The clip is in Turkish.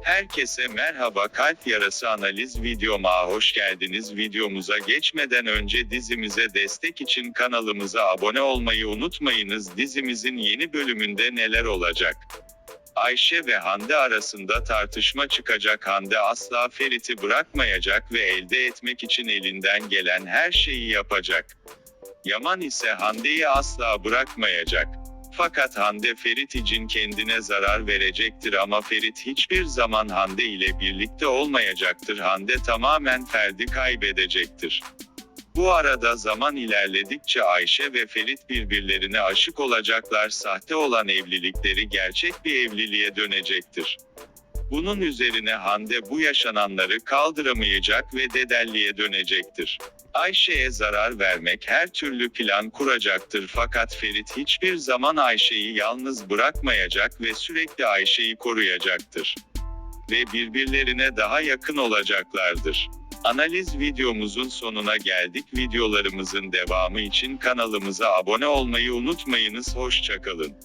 Herkese merhaba kalp yarası analiz videoma hoş geldiniz. Videomuza geçmeden önce dizimize destek için kanalımıza abone olmayı unutmayınız. Dizimizin yeni bölümünde neler olacak? Ayşe ve Hande arasında tartışma çıkacak. Hande asla Ferit'i bırakmayacak ve elde etmek için elinden gelen her şeyi yapacak. Yaman ise Hande'yi asla bırakmayacak. Fakat Hande Ferit için kendine zarar verecektir ama Ferit hiçbir zaman Hande ile birlikte olmayacaktır. Hande tamamen Ferdi kaybedecektir. Bu arada zaman ilerledikçe Ayşe ve Ferit birbirlerine aşık olacaklar. Sahte olan evlilikleri gerçek bir evliliğe dönecektir. Bunun üzerine Hande bu yaşananları kaldıramayacak ve dedelliğe dönecektir. Ayşe'ye zarar vermek her türlü plan kuracaktır fakat Ferit hiçbir zaman Ayşe'yi yalnız bırakmayacak ve sürekli Ayşe'yi koruyacaktır. Ve birbirlerine daha yakın olacaklardır. Analiz videomuzun sonuna geldik. Videolarımızın devamı için kanalımıza abone olmayı unutmayınız. Hoşçakalın.